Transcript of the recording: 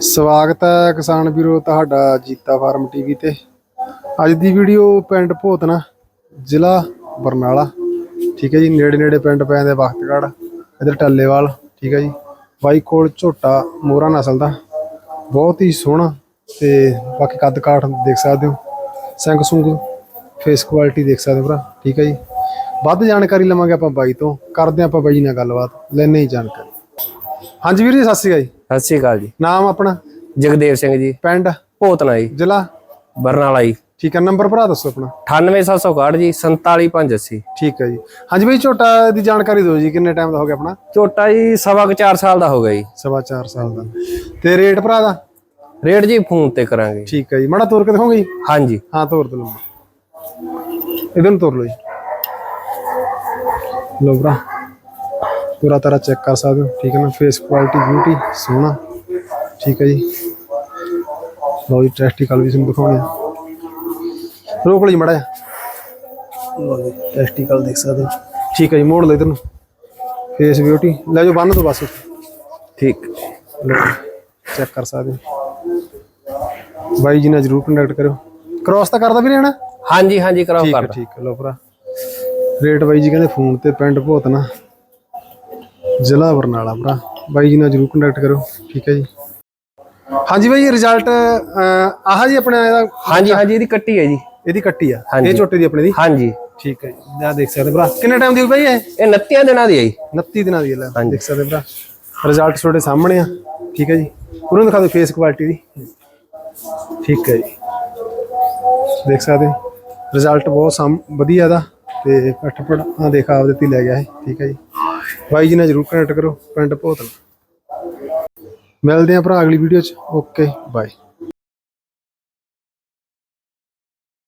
ਸਵਾਗਤ ਹੈ ਕਿਸਾਨ ਵੀਰੋ ਤੁਹਾਡਾ ਜੀਤਾ ਫਾਰਮ ਟੀਵੀ ਤੇ। ਅੱਜ ਦੀ ਵੀਡੀਓ ਪਿੰਡ ਭੋਤਨਾ, ਜ਼ਿਲ੍ਹਾ ਬਰਨਾਲਾ। ਠੀਕ ਹੈ ਜੀ ਨੇੜੇ ਨੇੜੇ ਪਿੰਡ ਪੈਂਦੇ ਜਾਂਦੇ ਵਕਤਗੜ ਇਧਰ ਟੱਲੇਵਾਲ, ਠੀਕ ਹੈ ਜੀ। ਬਾਈ ਕੋਲ ਝੋਟਾ ਮੋਰਾ ਨਸਲ ਦਾ, ਬਹੁਤ ਹੀ ਸੋਹਣਾ ਤੇ ਬਾਕੀ ਕੱਦ ਕਾਠ ਦੇਖ ਸਕਦੇ ਹੋ। ਸਿੰਘ ਸੁੰਗ ਫੇਸ ਕੁਆਲਿਟੀ ਦੇਖ ਸਕਦੇ ਹੋ ਭਰਾ, ਠੀਕ ਹੈ ਜੀ। ਵੱਧ ਜਾਣਕਾਰੀ ਲਵਾਂਗੇ ਆਪਾਂ ਬਾਈ ਤੋਂ, ਕਰਦੇ ਹਾਂ ਆਪਾਂ ਬਾਈ ਨਾਲ ਗੱਲਬਾਤ ਲੈਣੇ ਹੀ ਜਾਣਕਾਰੀ। ਹਾਂਜੀ ਵੀਰ ਜੀ, ਸਤਿ ਸ਼੍ਰੀ ਅਕਾਲ ਜੀ। ਸਤਿ ਸ਼੍ਰੀ ਅਕਾਲ ਜੀ। ਨਾਮ ਆਪਣਾ? ਜਗਦੇਵ ਸਿੰਘ ਜੀ। ਪਿੰਡ? ਭੋਤਨਾ ਜੀ। ਜ਼ਿਲ੍ਹਾ? ਬਰਨਾਲਾ ਜੀ। ਠੀਕ ਹੈ ਨੰਬਰ ਭਰਾ ਦੱਸੋ ਆਪਣਾ। 98761 ਜੀ 47580 ਠੀਕ ਹੈ ਜੀ। ਹਾਂਜੀ ਬਈ ਝੋਟਾ ਦੀ ਜਾਣਕਾਰੀ ਦਿਓ ਜੀ ਕਿੰਨੇ ਟਾਈਮ ਦਾ ਹੋ ਗਿਆ ਆਪਣਾ? ਝੋਟਾ ਜੀ ਸਵਾ ਕੁ 4 ਸਾਲ ਦਾ ਹੋ ਗਿਆ ਜੀ। ਸਵਾ 4 ਸਾਲ ਦਾ। ਤੇ ਰੇਟ ਭਰਾ ਦਾ? ਰੇਟ ਜੀ ਫੋਨ ਤੇ ਕਰਾਂਗੇ। ਠੀਕ ਹੈ ਜੀ। ਮਾੜਾ ਤੋਰ ਕੇ ਦਿਖਾਓਗੇ ਜੀ? ਹਾਂਜੀ। ਹਾਂ ਤੋਰ ਦੋ ਇਧਰ ਨੂੰ ਤੋਰ ਲਓ ਜੀ। ਲਓ ਭਰਾ। ਪੂਰਾ ਤਰ੍ਹਾਂ ਚੈੱਕ ਕਰ ਸਕਦੇ ਹੋ। ਠੀਕ ਹੈ ਨਾ ਫੇਸ ਕੁਆਲਿਟੀ ਬਿਊਟੀ ਸੋਹਣਾ। ਠੀਕ ਹੈ ਜੀ। ਲਓ ਜੀ ਟੈਸਟੀਕਲ ਵੀ ਤੁਹਾਨੂੰ ਦਿਖਾਉਣੇ ਆ। ਰੋਕ ਲਈ ਮੜਾ ਜੀ ਟੈਸਟੀਕਲ ਦੇਖ ਸਕਦੇ ਹੋ। ਠੀਕ ਹੈ ਜੀ ਮੋੜ ਲਓ ਇਧਰ ਨੂੰ। ਫੇਸ ਬਿਊਟੀ ਲੈ ਜਾਓ ਬੰਨ ਦੋ ਬਸ ਠੀਕ। ਚੈੱਕ ਕਰ ਸਕਦੇ ਹੋ। ਬਾਈ ਜੀ ਨਾਲ ਜਰੂਰ ਕੰਟੈਕਟ ਕਰਿਓ। ਕ੍ਰਾਸ ਤਾਂ ਕਰਦਾ ਵੀ ਰਹਿਣਾ ਹਾਂਜੀ ਹਾਂਜੀ ਕਰਾਓ ਠੀਕ ਹੈ ਕਰ ਠੀਕ ਹੈ ਲਓ ਭਰਾ। ਰੇਟ ਬਾਈ ਜੀ ਕਹਿੰਦੇ ਫੋਨ ਤੇ ਪਿੰਡ ਭੋਤਨਾ ਜ਼ਿਲ੍ਹਾ ਬਰਨਾਲਾ ਭਰਾ। ਬਾਈ ਜੀ ਨਾਲ ਜਰੂਰ ਕੰਟੈਕਟ ਕਰੋ। ਠੀਕ ਹੈ ਜੀ। ਹਾਂਜੀ ਬਾਈ ਰਿਜ਼ਲਟ ਆਹ ਜੀ ਆਪਣੇ ਇਹਦਾ ਹਾਂਜੀ ਹਾਂਜੀ ਇਹਦੀ ਕੱਟੀ ਹੈ ਜੀ। ਇਹਦੀ ਕੱਟੀ ਆ। ਇਹ ਝੋਟੇ ਦੀ ਆਪਣੇ ਦੀ? ਹਾਂਜੀ। ਠੀਕ ਹੈ ਜੀ। ਆ ਦੇਖ ਸਕਦੇ ਭਰਾ। ਕਿੰਨੇ ਟਾਈਮ ਦੀ ਹੋਈ ਬਾਈ ਇਹ? ਇਹ 29 ਦਿਨਾਂ ਦੀ ਹੈ ਜੀ। 29 ਦਿਨਾਂ ਦੀ ਹੈ ਲੈ ਦੇਖ ਸਕਦੇ ਭਰਾ। ਰਿਜ਼ਲਟ ਤੁਹਾਡੇ ਸਾਹਮਣੇ ਆ। ਠੀਕ ਹੈ ਜੀ। ਉਹਨੂੰ ਦਿਖਾ ਦਿਓ ਫੇਸ ਕੁਆਲਿਟੀ ਦੀ। ਠੀਕ ਹੈ ਜੀ। ਦੇਖ ਸਕਦੇ ਰਿਜ਼ਲਟ ਬਹੁਤ ਸਾਮ ਵਧੀਆ ਦਾ ਤੇ ਪਟਪੜ ਆ ਦੇਖ ਆਪ ਦਿੱਤੀ ਲੈ ਗਿਆ ਹੈ ਠੀਕ ਹੈ ਜੀ। ਬਾਈ ਜੀ ਨਾਲ ਜਰੂਰ ਕਨੈਕਟ ਕਰੋ, ਪਿੰਡ ਭੋਤਲ। ਮਿਲਦੇ ਆ ਭਰਾ ਅਗਲੀ ਵੀਡੀਓ ਚ। Okay bye